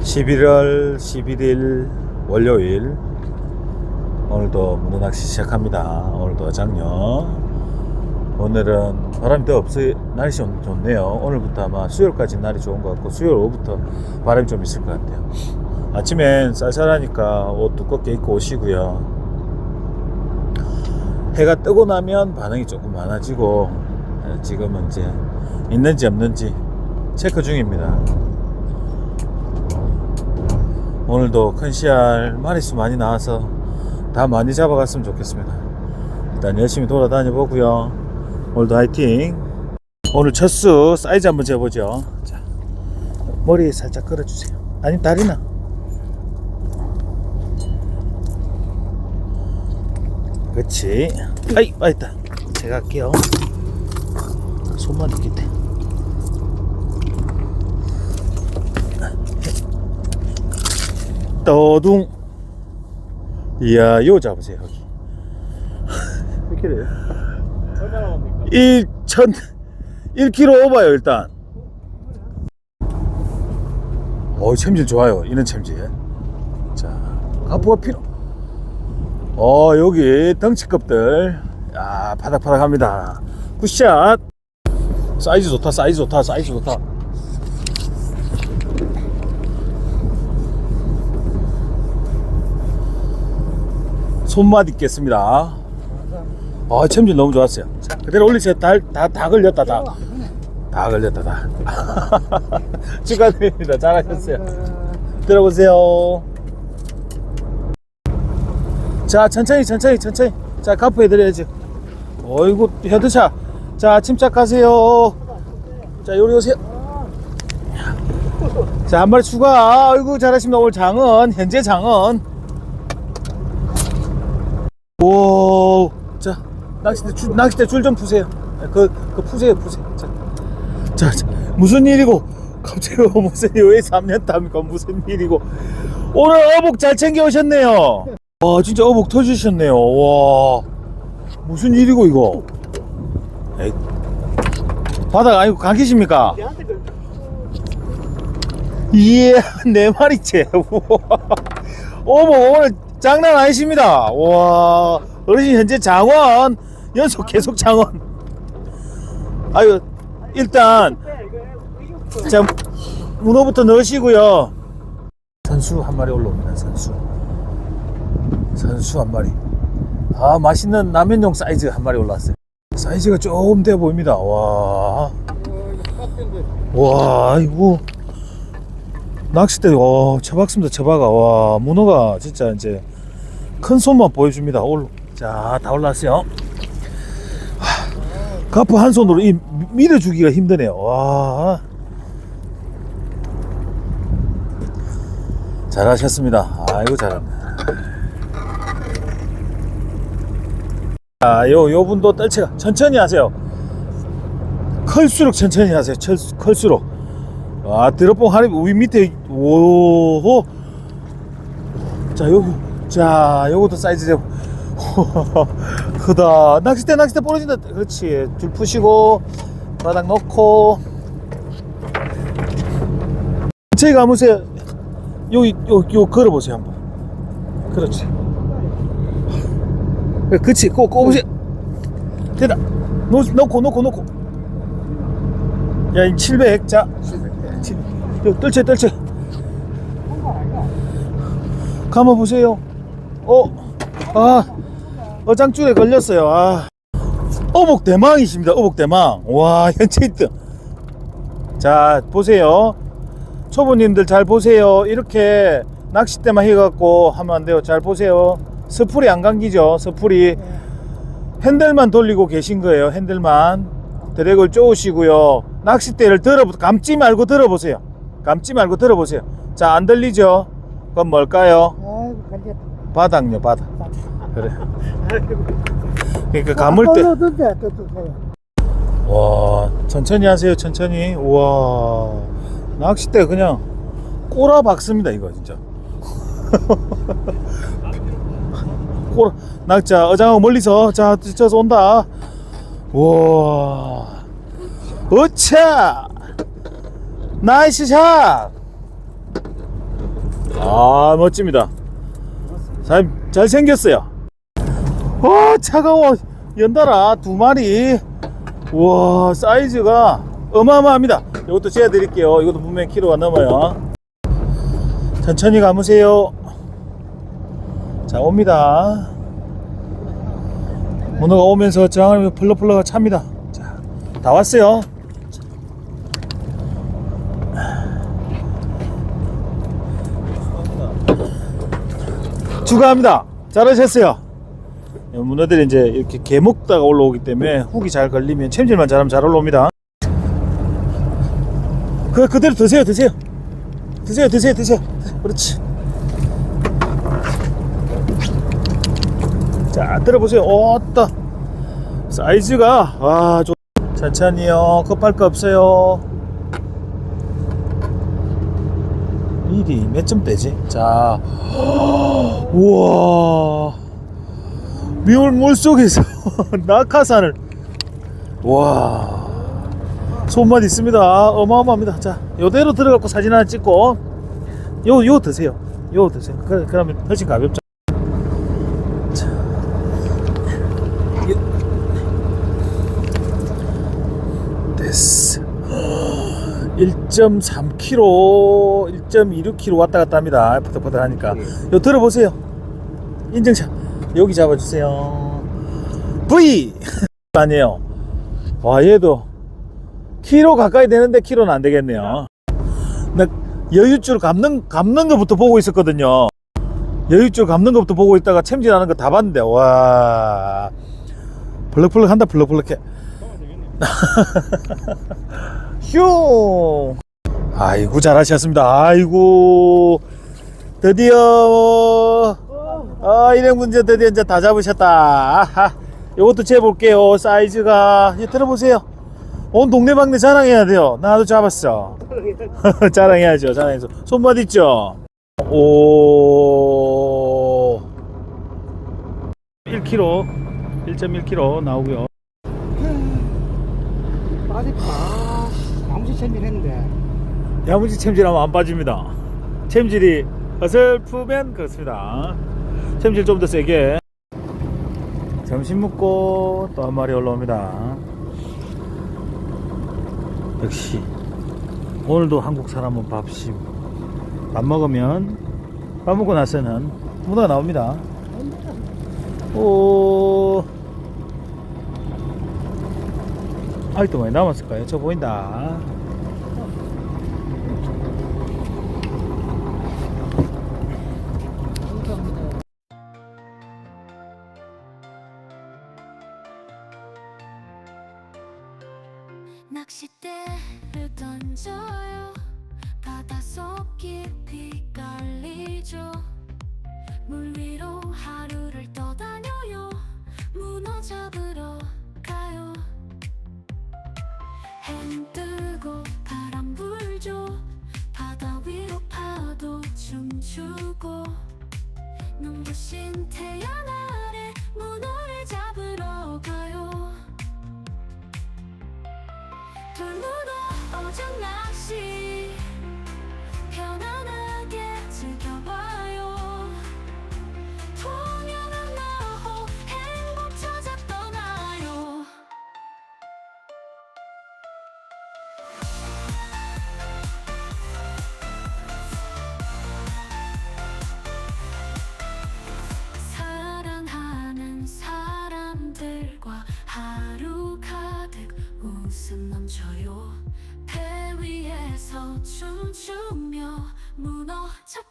11월 11일 월요일 오늘도 문어낚시 시작합니다. 오늘도 어장요. 오늘은 바람이 더 없어요. 날씨 좋네요. 오늘부터 아마 수요일까지 날이 좋은 것 같고 수요일 오후부터 바람이 좀 있을 것 같아요. 아침엔 쌀쌀하니까 옷 두껍게 입고 오시고요. 해가 뜨고 나면 반응이 조금 많아지고 예, 지금은 이제 있는지 없는지 체크 중입니다. 오늘도 큰 씨알 마리수 많이 나와서 다 많이 잡아갔으면 좋겠습니다. 일단 열심히 돌아다녀 보고요. 오늘도 화이팅. 오늘 첫수 사이즈 한번 재보죠. 자, 머리 살짝 끌어주세요. 아니 다리나. 그렇지. 아이, 맞다. 제가 할게요. 손만 있겠대. 떠둥. 이야, 요 잡으세요, 여기. 몇 킬로예요? 얼마나 옵니까? 1천 1kg 오버요 일단 어 챔질 좋아요 이런 챔질 자 아부가 필요 어 여기 덩치급들 야 파닥파닥합니다 굿샷 사이즈 좋다 사이즈 좋다 사이즈 좋다 손맛 있겠습니다 아, 챔질 너무 좋았어요. 자, 그대로 올리세요. 다, 다, 다 걸렸다, 다. 다 걸렸다, 다. 축하드립니다. 잘하셨어요. 들어보세요. 자, 천천히, 천천히, 천천히. 자, 카프 해드려야지. 어이구, 헤드샷. 자, 침착하세요. 자, 요리 오세요. 자, 한 마리 추가. 아이고, 잘하십니다. 오늘 장은, 현재 장은. 오, 자, 낚싯대 줄, 낚싯대 줄 좀 푸세요. 그, 그 푸세요, 푸세요. 자, 자, 자, 무슨 일이고? 갑자기 무슨 일, 왜 3년 답니까? 무슨 일이고? 오늘 어복 잘 챙겨 오셨네요. 와, 진짜 어복 터주셨네요. 와, 무슨 일이고, 이거? 에이, 바닥 아니고 감기십니까? 이야, 네 마리째. 어머, 오늘 장난 아니십니다. 와, 어르신 현재 장원, 연속 계속 장원. 아유, 일단, 자, 문어부터 넣으시고요. 선수 한 마리 올라옵니다, 선수. 선수 한 마리. 아, 맛있는 라면용 사이즈 한 마리 올라왔어요. 사이즈가 조금 돼 보입니다. 와. 와, 이거. 낚싯대 와 처박습니다 처박아 와 문어가 진짜 이제 큰 손만 보여줍니다 올, 자다 올랐어요. 하, 가프 한 손으로 이 밀어주기가 힘드네요. 와. 잘하셨습니다. 아이고 잘합니다. 자요 요 분도 떨채가 천천히 하세요. 클수록 천천히 하세요. 철, 클수록 아 드롭봉 하리 위 밑에 오호. 자 여기 자 요것도 사이즈 좀. 크다. 낚싯대 낚싯대 부러진다. 그렇지. 줄 푸시고 바닥 넣고. 제가 감으세요. 여기 요, 요 걸어보세요 한번. 그렇지. 그렇지. 꼭 꼽으세요. 됐다. 놓, 놓고 놓고 놓고. 야이 700 자, 요 떨채 떨채 감아 보세요. 어아 어장줄에 걸렸어요. 아. 어복 대망이십니다 어복 대망. 와 현재 1등 자 보세요. 초보님들 잘 보세요. 이렇게 낚싯대만 해갖고 하면 안 돼요. 잘 보세요. 스풀이 안 감기죠 스풀이. 핸들만 돌리고 계신 거예요 핸들만. 드랙을 쪼으시고요 낚싯대를 들어 감지 말고 들어보세요. 감지 말고 들어보세요. 자 안 들리죠? 그건 뭘까요? 아이고. 바닥요 바닥. 그래. 그러니까 감을 때. 와 천천히 하세요 천천히. 우와. 낚싯대 그냥 꼬라 박습니다 이거 진짜. 꼬라 낙자 어장하고 멀리서. 자 뒤쳐서 온다. 우와 어차 나이스 샷 아 멋집니다. 잘 잘생겼어요. 와 차가워 연달아 두 마리. 와 사이즈가 어마어마합니다. 이것도 재드릴게요. 이것도 분명히 키로가 넘어요. 천천히 감으세요. 자 옵니다. 문어가 오면서 저항을 펄럭펄럭 찹니다. 자, 다 왔어요. 추가합니다. 잘하셨어요. 문어들이 이제 이렇게 개 먹다가 올라오기 때문에 훅이 잘 걸리면 챔질만 잘하면 잘 올라옵니다. 그 그대로 드세요, 드세요, 드세요, 드세요, 드세요. 그렇지. 자, 들어보세요. 어따 사이즈가 와, 좋. 천천히요. 급할 거 없어요. 미리 몇점 되지? 자, 우와, 미울 물 속에서 낙하산을 와, 손맛 있습니다. 어마어마합니다. 자, 요대로 들어갖고 사진 하나 찍고 요, 요 드세요. 요 드세요. 그, 그러면 훨씬 가볍죠. 자, 요. 됐어. 1.3kg, 1.26kg 왔다 갔다 합니다. 퍼덕퍼덕 하니까. 요 들어보세요. 인증샷. 여기 잡아주세요. V! 아니에요. 와, 얘도 키로 가까이 되는데 키로는 안 되겠네요. 나 여유줄 감는, 감는 것부터 보고 있었거든요. 여유줄 감는 것부터 보고 있다가 챔질하는 거 다 봤는데, 와. 벌럭벌럭 한다, 벌럭벌럭해. 휴. 아이고 잘하셨습니다. 아이고 드디어 아 일행 문제 드디어 이제 다 잡으셨다. 아하. 요것도 재볼게요. 사이즈가 예, 들어보세요. 온 동네방네 자랑해야 돼요. 나도 잡았어. 자랑해야죠. 자랑해서 손맛 있죠. 오. 1kg, 1.1kg 나오고요. 빠졌다. 아무지 챔질 했는데. 야무지 챔질하면 안 빠집니다. 챔질이 어설프면 그렇습니다. 챔질 좀 더 세게. 점심 먹고 또 한 마리 올라옵니다. 역시 오늘도 한국 사람은 밥심. 밥 먹으면 밥 먹고 나서는 문어가 나옵니다. 오. 아직도 많이 남았을까요? 저 보인다. 어장 낚시. 편안하게 즐겨봐요. 통영한 나호 행복 찾아 떠나요? 사랑하는 사람들과 하루 가득 웃음 넘쳐요. 배 위에서 춤추며 잡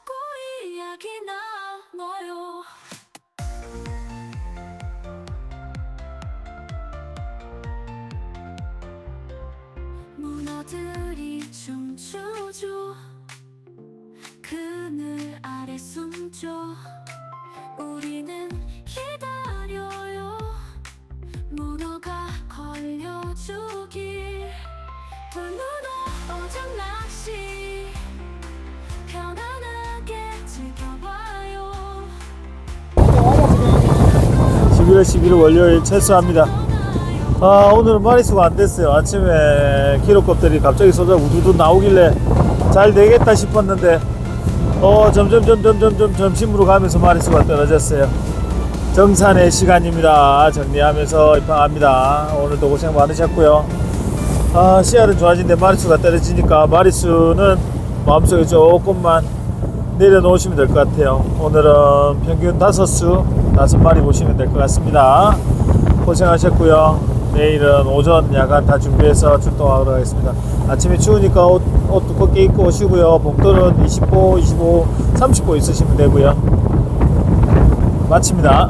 11월 11일 월요일 철수합니다. 아 오늘은 마리수가 안 됐어요. 아침에 키로급들이 갑자기 쏟아 우두두 나오길래 잘 되겠다 싶었는데 어 점점 점점 점점 점심으로 가면서 마리수가 떨어졌어요. 정산의 시간입니다. 정리하면서 입항합니다. 오늘도 고생 많으셨고요. 아 씨알은 좋아지는데 마리수가 떨어지니까 마리수는 마음속에 조금만 내려놓으시면 될 것 같아요. 오늘은 평균 다섯 수 다섯 마리 보시면 될 것 같습니다. 고생하셨고요. 내일은 오전 야간 다 준비해서 출동하도록 하겠습니다. 아침에 추우니까 옷, 옷 두껍게 입고 오시고요. 복도는 25, 25, 30보 있으시면 되고요. 마칩니다